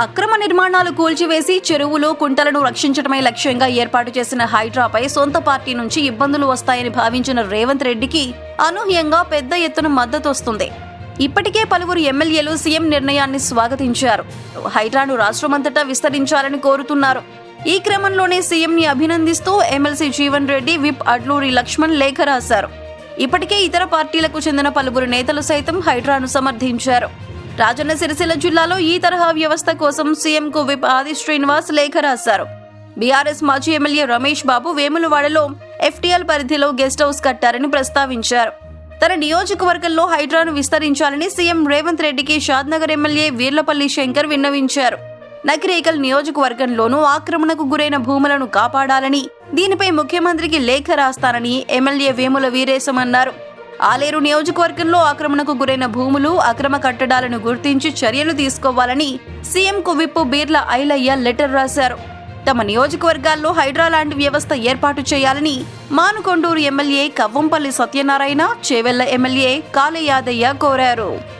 అక్రమ నిర్మాణాలు కూల్చివేసి చెరువులు కుంటలను రక్షించడమే లక్ష్యంగా ఏర్పాటు చేసిన హైడ్రాపై సొంత పార్టీ నుంచి ఇబ్బందులు వస్తాయని భావించిన రేవంత్ రెడ్డికి అనూహ్యంగా పెద్ద ఎత్తున మద్దతు వస్తుంది. ఇప్పటికే పలువురు ఎమ్మెల్యేలు సీఎం నిర్ణయాన్ని స్వాగతించారు. హైడ్రాను రాష్ట్రమంతటా విస్తరించాలని కోరుతున్నారు. ఈ క్రమంలోనే సీఎంని అభినందిస్తూ ఎమ్మెల్సీ జీవన్ రెడ్డి విప్ అడ్లూరి లక్ష్మణ్ లేఖ రాశారు. ఇప్పటికే ఇతర పార్టీలకు చెందిన పలువురు నేతలు సైతం హైడ్రాను సమర్థించారు. రాజన్న సిరిసిల్ల జిల్లాలో ఈ తరహా వ్యవస్థ కోసం సీఎంకు విప్ ఆది శ్రీనివాస్ లేఖ రాశారు. బీఆర్ఎస్ మాజీ ఎమ్మెల్యే రమేష్ బాబు వేములవాడలో ఎఫ్టీఎల్ పరిధిలో గెస్ట్ హౌస్ కట్టారని ప్రస్తావించారు. తన నియోజకవర్గంలో హైడ్రాను విస్తరించాలని సీఎం రేవంత్ రెడ్డికి షాద్నగర్ ఎమ్మెల్యే వీర్లపల్లి శంకర్ విన్నవించారు. నకిరేకల్ నియోజకవర్గంలోనూ ఆక్రమణకు గురైన భూములను కాపాడాలని దీనిపై ముఖ్యమంత్రికి లేఖ రాస్తానని ఎమ్మెల్యే వేముల వీరేశం అన్నారు. ఆలేరు నియోజకవర్గంలో ఆక్రమణకు గురైన భూములు అక్రమ కట్టడాలను గుర్తించి చర్యలు తీసుకోవాలని సీఎం కువిప్పు బీర్ల ఐలయ్య లెటర్ రాశారు. తమ నియోజకవర్గాల్లో హైడ్రా లాంటి వ్యవస్థ ఏర్పాటు చేయాలని మానుకొండూరు ఎమ్మెల్యే కవ్వంపల్లి సత్యనారాయణ చేవెళ్ళ ఎమ్మెల్యే కాళయాదయ్య కోరారు.